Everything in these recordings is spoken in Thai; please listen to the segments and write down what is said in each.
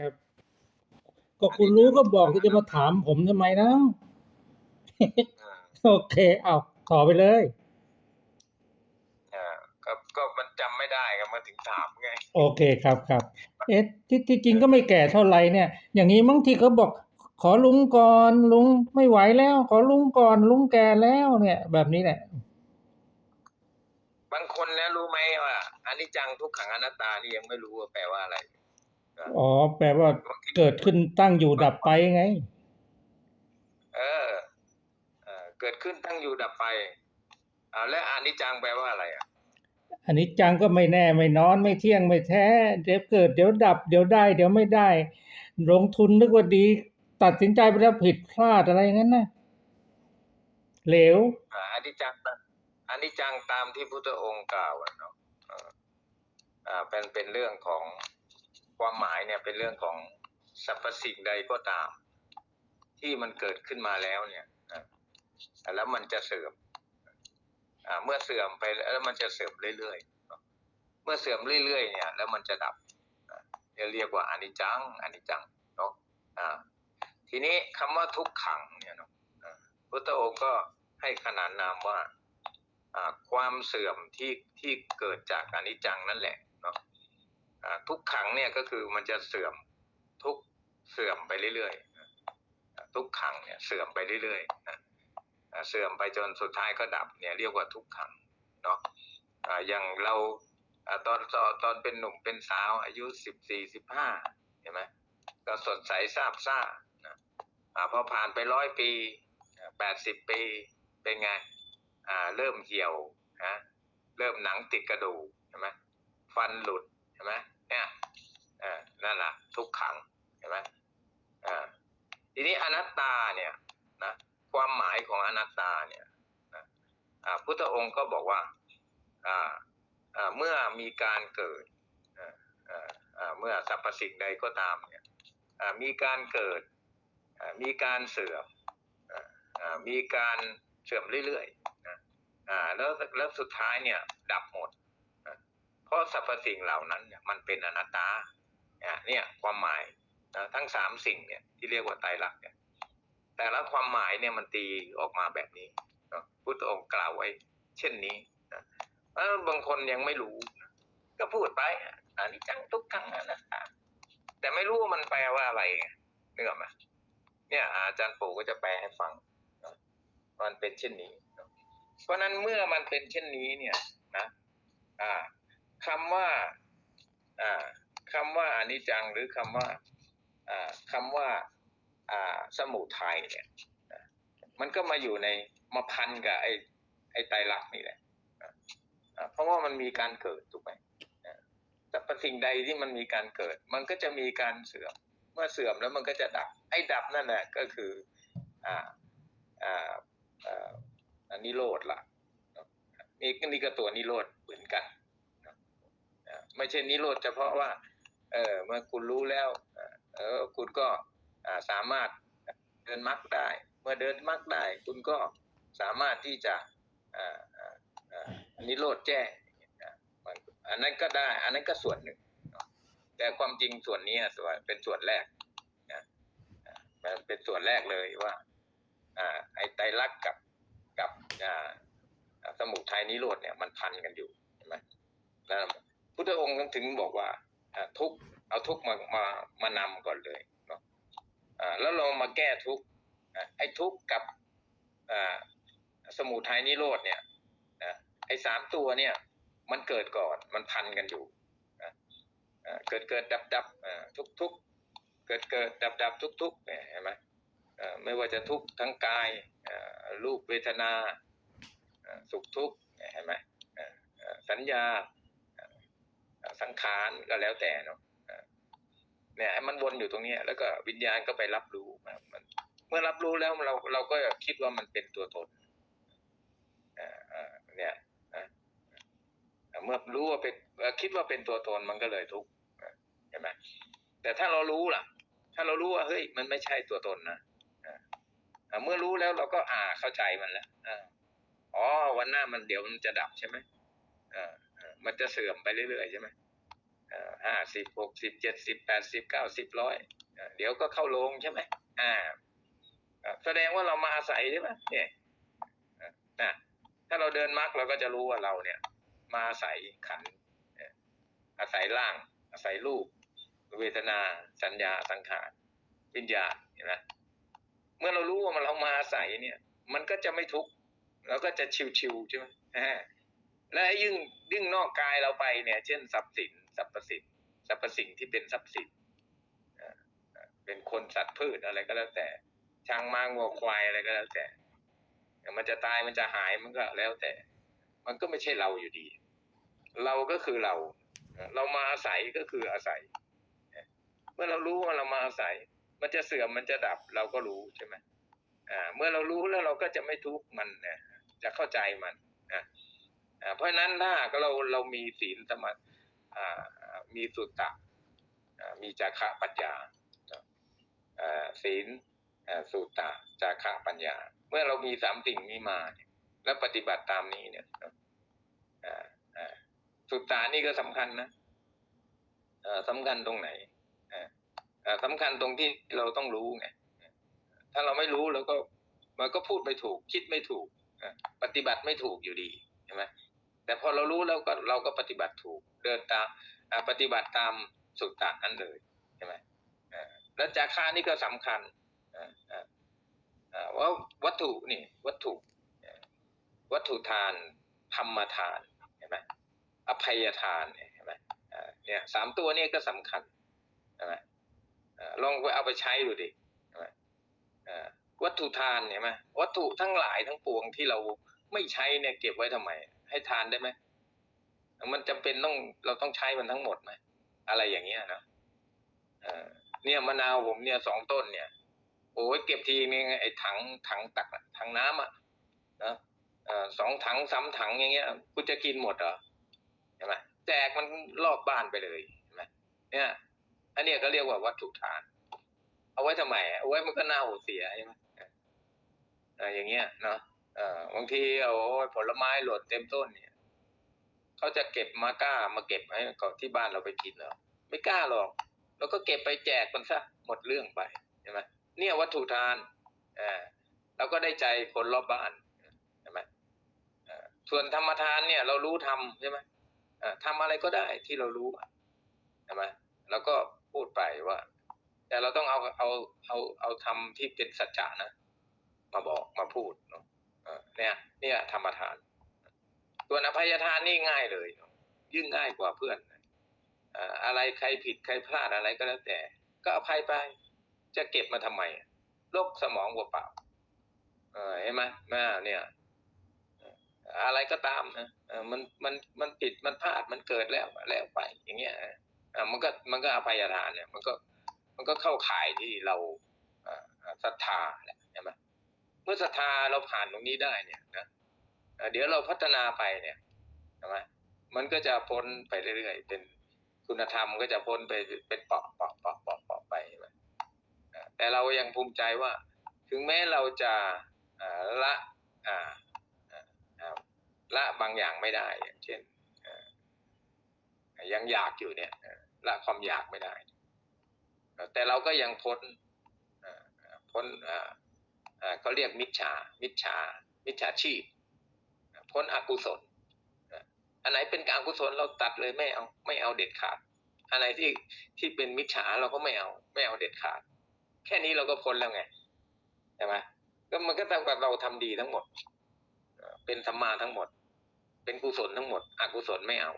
ครับ ก็คุณรู้ก็บอกที่จะมาถามผมทำไมนะอ่าโอเค เอาต่อไปเลยอ่าก็ก็มันจำไม่ได้ก็มาถึงถามไง โอเคครับครับ เอ๊ะที่ที่จริงก็ไม่แก่เท่าไหร่เนี่ย อย่างนี้บางทีเขาบอก ขอลุงก่อนลุงไม่ไหวแล้ว ขอลุงก่อนลุงแก่แล้วเนี่ย แบบนี้แหละบางคนแล้วรู้ไหมว่าอนิจจังทุกขังอนัตตานี่ยังไม่รู้ว่าแปลว่าอะไร อ๋อ แปลว่าเกิดขึ้นตั้งอยู่ดับไปไง เออเออเกิดขึ้นตั้งอยู่ดับไปอ่าและอนิจจังแปลว่าอะไรอะอันนี้จังก็ไม่แน่ไม่นอนไม่เที่ยงไม่แท้ เดี๋ยวเกิดเดี๋ยวดับ เดี๋ยวได้ เดี๋ยวไม่ได้ ลงทุนนึกว่าดี ตัดสินใจไปแล้วผิดพลาดอะไรอย่างนั้นนะเหลวอ่าอนิจจังอนิจจังตามที่พุทธองค์กล่าวอะเนาะเอออ่าเป็นเป็นเรื่องของ ความหมายเนี่ยเป็นเรื่องของสรรพสิ่งใดก็ตาม ที่มันเกิดขึ้นมาแล้วเนี่ยอ่แล้วมันจะเสื่อมอเมื่อเสื่อมไปแล้วมันจะเสื่อมเรื่อยๆ เมื่อเสื่อมเรื่อยๆเนี่ย แล้วมันจะดับเรียกว่าอนิจจังอนิจจังเนาะทีนี้คำว่าทุกขังเนี่ยเนาะพุทธองค์ก็ให้ขนานนามว่าความเสื่อมที่ที่เกิดจากอนิจจังนั่นแหละ ทุกขังเนี่ยก็คือมันจะเสื่อมทุกเสื่อมไปเรื่อยๆทุกขังเนี่ยเสื่อมไปเรื่อยๆนะเสื่อมไปจนสุดท้ายก็ดับเนี่ยเรียกว่าทุกขังเนาะอย่างเราตอนตอนตอนเป็นหนุ่มเป็นสาวอายุสิบสี่สิบห้าเห็นไหมก็สดใสซาบซ่านะพอผ่านไปร้อยปีแปดสิบปีเป็นไงอ่าเริ่มเหี่ยวฮะเริ่มหนังติดกระดูกใช่ไหมฟันหลุด ใช่ไหมเนี่ยอ่านั่นแหละทุกขังเห็นไหมอ่าทีนี้อนัตตาเนี่ยนะความหมายของอนัตตาเนี่ยนะอ่าพุทธองค์ก็บอกว่าอ่าอ่าเมื่อมีการเกิดอ่าอ่าอ่าเมื่อสรรพสิ่งใดก็ตามเนี่ยอ่ามีการเกิดอ่ามีการเสื่อมอ่าอ่ามีการเสื่อมเรื่อยๆนะอ่าแล้วแล้วสุดท้ายเนี่ยดับหมด ราะสรรพสิ่งเหล่านั้นเนี่ยมันเป็นอนัตตาอ่าเนี่ยความหมายนะทั้งสามสิ่งเนี่ยที่เรียกว่าไตรลักษณ์เนี่ยแต่ละความหมายเนี่ยมันตีออกมาแบบนี้นะพุทธองค์กล่าวไว้ เช่นนี้นะเออบางคนยังไม่รู้นะก็พูดไปอะอันนี้จังทุกขังอนัตตาแต่ไม่รู้ว่ามันแปลว่าอะไรไงนึกออกไหมเนี่ยอาจารย์ปู่ก็จะแปลให้ฟังนะมันเป็นเช่นนี้ เพราะนั้นเมื่อมันเป็นเช่นนี้เนี่ยนะ อ่า คำว่าอ่าคำว่าอนิจจังหรือคำว่าอ่าคำว่าอ่าสมุทัยเนี่ยมันก็มาอยู่ในมาพันกับไอ้ไอ้ไตรลักษณ์นี่แหละเพราะว่ามันมีการเกิดถูกไหมแต่ประสิ่งใดที่มันมีการเกิด มันก็จะมีการเสื่อม เมื่อเสื่อมแล้วมันก็จะดับ ไอ้ดับนั่นแหละก็คืออ่าอ่าอ่านนิโรธละนี่นี่ก็ตัวนิโรธเหมือนกันนะอ่า ไม่ใช่นิโรธเฉพาะว่า เออเมื่อคุณรู้แล้ว เออคุณก็สามารถเดินมรรคได้ เมื่อเดินมรรคได้ คุณก็สามารถที่จะอ่าอ่านิโรธแจ้งอันนั้นก็ได้ อันนั้นก็ส่วนหนึ่ง แต่ความจริงส่วนนี้ส่วนเป็นส่วนแรกนะเป็นส่วนแรกเลยว่าอ่าไอ้ไตรลักษณ์กับกับอ่าสมุทัยนิโรธเนี่ยมันพันกันอยู่ใช่ไหมแล้ว พุทธองค์ถึงบอกว่าทุกเอาทุกมามามานำก่อนเลยเนาะแล้วเรามาแก้ทุกไอ้ทุกกับสมุทัยนิโรธเนี่ยไอ้สามตัวเนี่ยมันเกิดก่อนมันพันกันอยู่เกิดเกิดดับดับทุกทุกเกิดเกิดดับดับทุกทุกเห็นไหมไม่ว่าจะทุกทั้งกายรูปเวทนาสุขทุกเห็นไหมสัญญา สังขารก็แล้วแต่เนาะเนี่ยมันวนอยู่ตรงเนี้ยแล้วก็วิญญาณก็ไปรับรู้มันเมื่อรับรู้แล้วเราเราก็คิดว่ามันเป็นตัวตนอ่าอ่าเนี่ยอ่าเมื่อรู้ว่าเป็นคิดว่าเป็นตัวตนมันก็เลยทุกข์อ่าเห็นไหมแต่ถ้าเรารู้ล่ะ ถ้าเรารู้ว่าเฮ้ยมันไม่ใช่ตัวตนนะอ่าเมื่อรู้แล้วเราก็อ่าเข้าใจมันแล้วอ๋อวันหน้ามันเดี๋ยวมันจะดับใช่ไหมอ่าอ่ามันจะเสื่อมไปเรื่อยๆใช่ไหม ห้าสิบหกสิบเจ็ดสิบแปดสิบเก้าสิบร้อยเดี๋ยวก็เข้าโรงใช่ไหมอ่าแสดงว่าเรามาอาศัยใช่ไหมเนี่ยนะถ้าเราเดินมรรคเราก็จะรู้ว่าเราเนี่ย มาอาศัยขันอาศัยร่าง อาศัยรูป เวทนาสัญญาสังขารวิญญาณเห็นไหมเมื่อเรารู้ว่ามันเรามาอาศัยเนี่ย มันก็จะไม่ทุกข์เราก็จะชิวๆใช่ไหมและยิ่งยิ่งนอกกายเราไปเนี่ย เช่นทรัพย์สิน สรรพสินสรรพสิ่งที่เป็นทรัพย์สินเป็นคนสัตว์พืชอะไรก็แล้วแต่ ช้างม้างัวควายอะไรก็แล้วแต่มันจะตายมันจะหายมันก็แล้วแต่ มันก็ไม่ใช่เราอยู่ดี เราก็คือเรา เรามาอาศัยก็คืออาศัย เมื่อเรารู้ว่าเรามาอาศัย มันจะเสื่อมมันจะดับเราก็รู้ใช่ไหมอ่าเมื่อเรารู้แล้วเราก็จะไม่ทุกข์มันนี่ยจะเข้าใจมันอ่าเพราะนั้นถ้าก็เราเรามีศีลสมาธิอ่า มีสุตตะมีจาคะปัญญาศีลสุตตะจาคะปัญญา เมื่อเรามีสามสิ่งนี้มาเนี่ยแล้วปฏิบัติตามนี้เนี่ยสุตตานี่ก็สำคัญนะสำคัญตรงไหนอ่าสำคัญตรงที่เราต้องรู้ไงถ้าเราไม่รู้เราก็มันก็พูดไม่ถูก คิดไม่ถูกปฏิบัติไม่ถูกอยู่ดี แต่พอเรารู้แล้วก็เราก็ปฏิบัติถูกเดินตามปฏิบัติตามสุตตะนั้นเลยใช่ไหมแล้วจาค่านี่ก็สำคัญว่าวัตถุนี่วัตถุวัตถุทานธรรมทานเห็นไหมอภัยทานเห็นไหมเนี่ยสามตัวนี้ก็สำคัญใช่ไหมลองไปเอาไปใช้ดูดิวัตถุทานเนี่ไหมวัตถุทั้งหลายทั้งปวงที่เราไม่ใช้เนี่ยเก็บไว้ทำไม ให้ทานได้ไหมมันจำเป็นต้องเราต้องใช้มันทั้งหมดไหมอะไรอย่างเงี้ยนะเนี่ยมะนาวผมเนี่ยสองต้นเนี่ยโอ้ยเก็บทีนึงไอ้ถังถังตักถังน้ำอะนะสองถังสาถังอย่างเงี้ยกูจะกินหมดเหรอใช่ไหมแจกมันรอบบ้านไปเลยใช่ไหมเนี่ยอันเนี้ยก็เรียกว่าวัตถุทาน เอาไว้ทำไมเอาไว้มันก็เน่าเสียใช่ไหมเอออย่างเงี้ยเนาะ บางทีเอาผลไม้หล่นเต็มต้นเนี่ยเขาจะเก็บมากล้ามาเก็บให้ก่อนที่บ้านเราไปกินเหรอไม่กล้าหรอก แล้วก็เก็บไปแจกมันซะหมดเรื่องไปใช่ไหมเนี่ยวัตถุทานอ่าเราก็ได้ใจคนรอบบ้านใช่ไหมอ่าส่วนธรรมทานเนี่ยเรารู้ทำใช่ไหมอ่าทำอะไรก็ได้ที่เรารู้ใช่ไหมแล้วก็พูดไปว่า แต่เราต้องเอาเอาเอาเอาทำที่เป็นสัจจะนะ มาบอกมาพูดเนาะ เนี่ยเนี่ยธรรมทานส่วนอภัยทานนี่ง่ายเลย ยิ่งง่ายกว่าเพื่อนอะไรใครผิดใครพลาดอะไรก็แล้วแต่ ก็อภัยไปจะเก็บมาทำไมโรคสมองเปล่าเห็นไหมแม่เนี่ยอะไรก็ตามนะมันมันมันผิดมันพลาดมันเกิดแล้วแล้วไป อย่างเงี้ยมันก็มันก็อภัยทานเนี่ย มันก็มันก็เข้าข่ายที่เราอ่าอ่าศรัทธาแหละใช่ไหม เมื่อศรัทธาเราผ่านตรงนี้ได้เนี่ยนะเดี๋ยวเราพัฒนาไปเนี่ยใช่ไหมมันก็จะพ้นไปเรื่อยๆ เป็นคุณธรรมก็จะพ้นไปเป็นเปาะเปาะเปาะเปาะเปาะไปแต่เรายังภูมิใจว่า ถึงแม้เราจะละละบางอย่างไม่ได้อย่างเช่นยังอยากอยู่เนี่ยละความอยากไม่ได้ แต่เราก็ยังพ้นพ้น เขาเรียกมิจฉา มิจฉา มิจฉาชีพ พ้นอกุศล อันไหนเป็นการกุศลเราตัดเลยไม่เอา ไม่เอาเด็ดขาด อันไหนที่ที่เป็นมิจฉาเราก็ไม่เอา ไม่เอาเด็ดขาด แค่นี้เราก็พ้นแล้วไง ใช่ไหมก็มันก็เท่ากับเราทำดีทั้งหมดเอ่อเป็นสัมมาทั้งหมด เป็นกุศลทั้งหมด อกุศลไม่เอา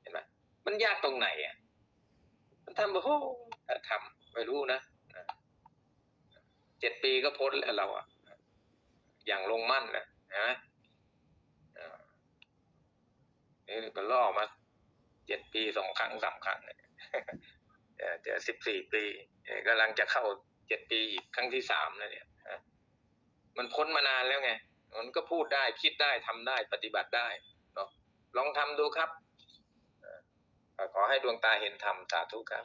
เห็นไหมมันยากตรงไหนอะ มันทำแบบโอ้ทำไม่รู้นะเจ็ดปีก็พ้นแล้วเราอะ อย่างลงมั่นนะนะนี่ก็ล่อมาเจ็ดปีสองครั้งสามครั้งเนี่ยเออจะสิบสี่ปีกำลังจะเข้าเจ็ดปีอีกครั้งที่สามแล้วเนี่ยมันพ้นมานานแล้วไง มันก็พูดได้คิดได้ทำได้ปฏิบัติได้เนาะลองทำดูครับขอให้ดวงตาเห็นธรรมสาธุครับ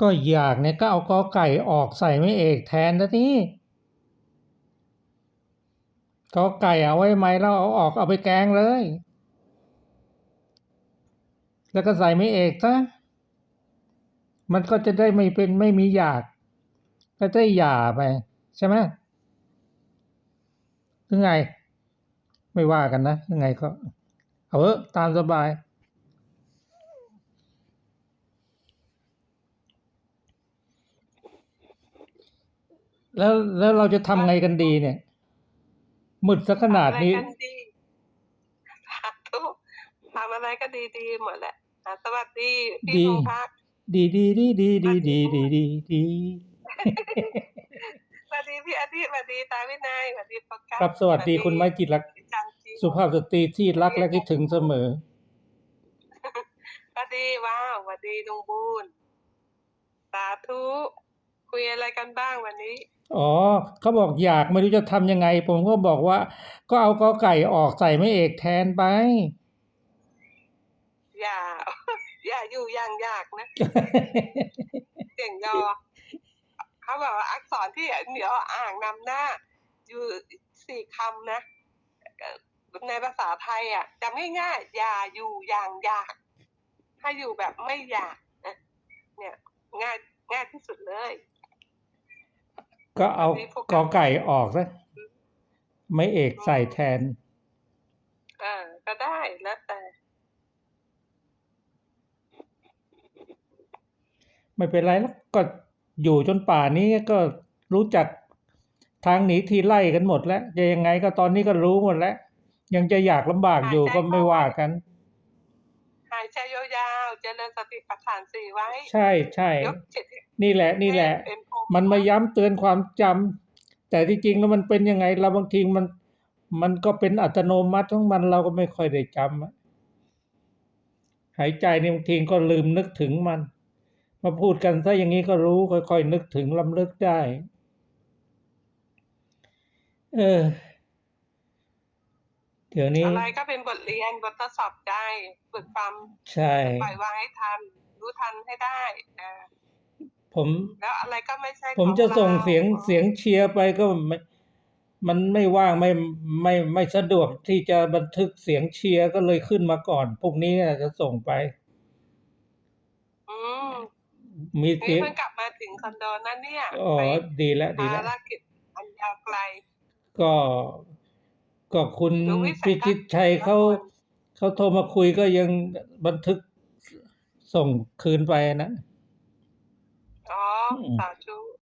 ก็อยากเนี่ยก็เอากอไก่ออกใส่ไม่เอกแทนนะนี่ กอไก่เอาไว้ไหมแล้วเอาออกเอาไปแกงเลย แล้วก็ใส่ไม่เอกซะมันก็จะได้ไม่เป็นไม่มีอยากก็ได้หย่าไป ใช่ไหมยังไง ไม่ว่ากันนะยังไงก็ เอาเถอะตามสบาย แล้วแล้วเราจะทำไงกันดีเนี่ย มืดสักขนาดนี้ทำอะไรกันดีสาธุทำอะไรก็ดีๆหมดแหละอะสวัสดีดีพี่พงพักดีดีดีดีดีดีดีดีดีสวัสดีพี่อาทิตย์สวัสดีตาวินัยสวัสดีโฟกัสครับสวัสดีคุณไม้จิตรรักพี่จันจีสุภาพสตรีที่รักและคิดถึงเสมอสวัสดีว้าวสวัสดีลุงบูนสาธุ คุยอะไรกันบ้างวันนี้ อ๋อเขาบอกอยากไม่รู้จะทำยังไง ผมก็บอกว่า ก็เอากอไก่ออกใส่ไม่เอกแทนไป อย่า อย่าอยู่อย่างยากนะ เสียงยอเขาบอกว่าอักษรที่เหนียวอ่างนำหน้า อยู่สี่คำนะเอ่อในภาษาไทยอะจำง่ายๆอย่าอยู่อย่างอยาก ถ้าอยู่แบบไม่อยากนะเนี่ย ง่ายง่ายที่สุดเลย ก็เอากอไก่ออกซะไม่เอกใส่แทนเออก็ได้แล้วแต่ ไม่เป็นไรแล้วก็อยู่จนป่านี้ก็รู้จักทางหนีทีไล่กันหมดแล้ว จะยังไงก็ตอนนี้ก็รู้หมดแล้ว ยังจะอยากลำบากอยู่ก็ไม่ว่ากัน หายใจยาวๆ เจริญสติปัฏฐานสี่ไว้ ใช่ใช่ ยกจิตนี่แหละนี่แหละ เป็นพรหมันมาย้ำเตือนความจำแต่ที่จริงแล้วมันเป็นยังไง เราบางทีมัน มันก็เป็นอัตโนมัติของมันเราก็ไม่ค่อยได้จำอะหายใจเนี่ยบางทีก็ลืมนึกถึงมัน มาพูดกันซะอย่างนี้ก็รู้ ค่อยๆนึกถึงลำลึกได้ เออ เดี๋ยวนี้อะไรก็เป็นบทเรียนบททดสอบใจฝึกความใช่ปล่อยวางให้ทัน รู้ทันให้ได้นะผมแล้วอะไรก็ไม่ใช่ผมของจะส่งราเสียงเสียงเชียร์ไปก็ไม่มันไม่ว่างไม่ไม่ไม่สะดวกที่จะบันทึกเสียงเชียร์ก็เลยขึ้นมาก่อนพรุ่งนี้จะส่งไปอืมมีเสีนี่ยงเพิ่งกลับมาถึงคอนโดนั่นเนี่ยอ๋อไปดีแล้วดีแล้วภารกิจอันยาวไกลก็ ก็คุณดูวิสัยทัศน์พิชิตชัยเขาเขาโทรมาคุยก็ยังบันทึกส่งคืนไปนะ อ๋ออืมสาธุ